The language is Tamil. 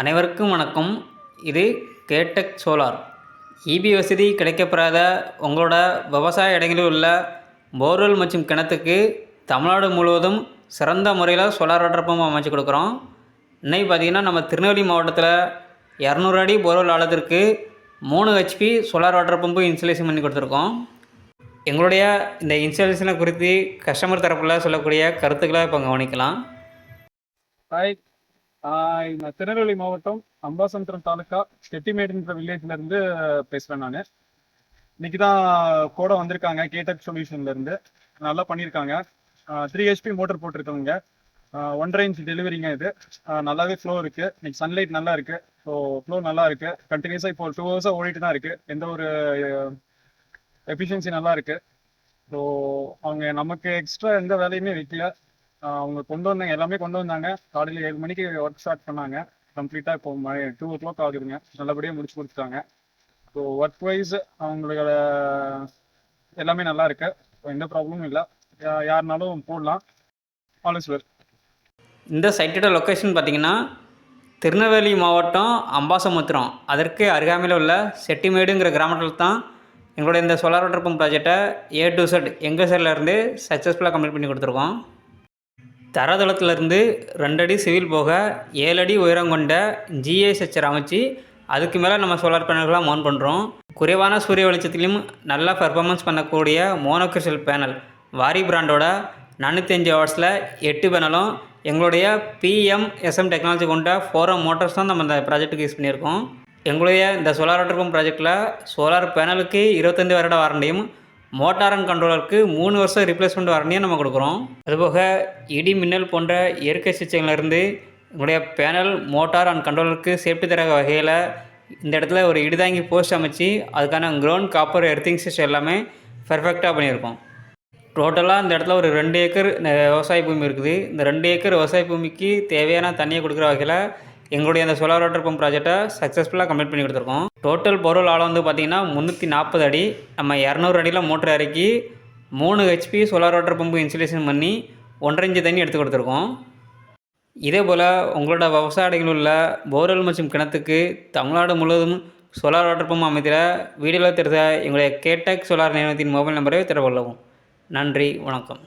அனைவருக்கும் வணக்கம். இது கேடெக் சோலார். இபி வசதி கிடைக்கப்பெறாத உங்களோட விவசாய இடங்களில் உள்ள போர்வெல் மற்றும் கிணத்துக்கு தமிழ்நாடு முழுவதும் சிறந்த முறையில் சோலார் வாட்டர் பம்ப் அமைச்சு கொடுக்குறோம். இன்னைக்கு பார்த்திங்கன்னா நம்ம திருநெல்வேலி மாவட்டத்தில் இரநூறு அடி போர்வெல் ஆழத்திற்கு மூணு HP solar water pump installation பண்ணி கொடுத்துருக்கோம். எங்களுடைய இந்த இன்ஸ்டாலேஷனை குறித்து கஸ்டமர் தரப்பில் சொல்லக்கூடிய கருத்துக்களை இப்போ கவனிக்கலாம் ஹாய் திருநெல்வேலி மாவட்டம் அம்பாசமுத்திரம் தாலுக்கா செட்டிமேடுன்ற வில்லேஜ்ல இருந்து பேசுறேன் நான். இன்னைக்கு தான் கூட வந்திருக்காங்க கேடெக் சொல்யூஷன்ல இருந்து. நல்லா பண்ணியிருக்காங்க த்ரீ ஹெச்பி மோட்டர் போட்டிருக்கவங்க. ஒன் ரேஞ்ச் டெலிவரிங்க இது. நல்லாவே ஃப்ளோ இருக்கு. இன்னைக்கு சன்லைட் நல்லா இருக்கு. ஸோ ஃப்ளோ நல்லா இருக்கு. கண்டினியூஸாக இப்போ டூ ஹவர்ஸாக ஓடிட்டு தான் இருக்கு. எந்த ஒரு எஃபிஷியன்சி நல்லா இருக்கு. ஸோ அவங்க நமக்கு எக்ஸ்ட்ரா எந்த வேலையுமே வைக்கல. அவங்க கொண்டு வந்தாங்க எல்லாமே கொண்டு வந்தாங்க. காலையில் ஏழு மணிக்கு ஒர்க் ஸ்டார்ட் பண்ணாங்க. கம்ப்ளீட்டாக இப்போ டூ ஓ கிளாக் ஆகுதுங்க. நல்லபடியாக முடிச்சு கொடுத்துட்டாங்க. ஸோ ஒர்க் வைஸ் அவங்களோட எல்லாமே நல்லா இருக்கு. எந்த ப்ராப்ளமும் இல்லை. யாருனாலும் போடலாம். ஆல் இஸ் வெல் இந்த சைட்டோட லொக்கேஷன் பார்த்தீங்கன்னா திருநெல்வேலி மாவட்டம் அம்பாசமுத்திரம். அதற்கு அருகாமையில் உள்ள செட்டிமேடுங்கிற கிராமத்தில் தான் எங்களுடைய இந்த சோலார் வாட்டர் பம்ப் ப்ராஜெக்டை ஏ டு செட் எங்கள் சைட்லேருந்து சக்ஸஸ்ஃபுல்லாக கம்ப்ளீட் பண்ணி கொடுத்துருக்கோம். தரதளத்திலிருந்து ரெண்டடி சிவில் போக ஏழடி உயரம் கொண்ட ஜிஏ ஸ்ட்ரக்சர் அமைச்சு அதுக்கு மேலே நம்ம சோலார் பேனல்களாக மவுண்ட் பண்ணுறோம் குறைவான சூரிய வெளிச்சத்திலையும் நல்லா பெர்ஃபார்மன்ஸ் பண்ணக்கூடிய மோனோக்ரிசல் பேனல் வாரி பிராண்டோட நானூற்றி அஞ்சு ஹவர்ஸில் எட்டு பேனலும் எங்களுடைய பிஎம் எஸ்எம் டெக்னாலஜி கொண்ட ஃபோரம் மோட்டர்ஸ் தான் நம்ம இந்த ப்ராஜெக்ட்டுக்கு யூஸ் பண்ணியிருக்கோம். எங்களுடைய இந்த சோலார் வாட்டர் பம்ப் ப்ராஜெக்டில் சோலார் பேனலுக்கு இருபத்தஞ்சி வருட வாரண்டியும் மோட்டார் அண்ட் கண்ட்ரோலருக்கு மூணு வருஷம் ரிப்ளேஸ்மெண்ட் வாரண்டியும் நம்ம கொடுக்குறோம். அதுபோக இடி மின்னல் போன்ற இயற்கை சிகிச்சைகளிலிருந்து உங்களுடைய பேனல் மோட்டார் அண்ட் கண்ட்ரோலருக்கு சேஃப்டி தர வகையில் இந்த இடத்துல ஒரு இடிதாங்கி போஸ்ட் அமைச்சு அதுக்கான கிரவுண்ட் காப்பர் எர்த்திங் சிஸ்டம் எல்லாமே பர்ஃபெக்டாக பண்ணியிருக்கோம். டோட்டலாக இந்த இடத்துல ஒரு ரெண்டு ஏக்கர் விவசாய பூமி இருக்குது. இந்த ரெண்டு ஏக்கர் விவசாய பூமிக்கு தேவையான தண்ணியை கொடுக்குற வகையில் எங்களுடைய அந்த சோலார் வாட்டர் பம்ப் ப்ராஜெக்டை சக்ஸஸ்ஃபுல்லாக கம்ப்ளீட் பண்ணி கொடுத்துருக்கோம். டோட்டல் பொருள் ஆழம் வந்து பார்த்திங்கன்னா முந்நூற்றி நாற்பது அடி. நம்ம இரநூறு அடியில் மோட்டர் இறக்கி மூணு HP solar water pump insulation பண்ணி ஒன்றரை இன்ச்சு தண்ணி எடுத்து கொடுத்துருக்கோம். இதே போல் உங்களோட விவசாய உள்ள போர்வெல் மற்றும் கிணத்துக்கு தமிழ்நாடு முழுவதும் சோலார் வாட்டர் பம்ப் அமைத்திட வீடியோவில் தெரிந்த எங்களுடைய கேடெக் சோலார் நிறுவனத்தின் மொபைல் நம்பரை தொடர்பு நன்றி வணக்கம்.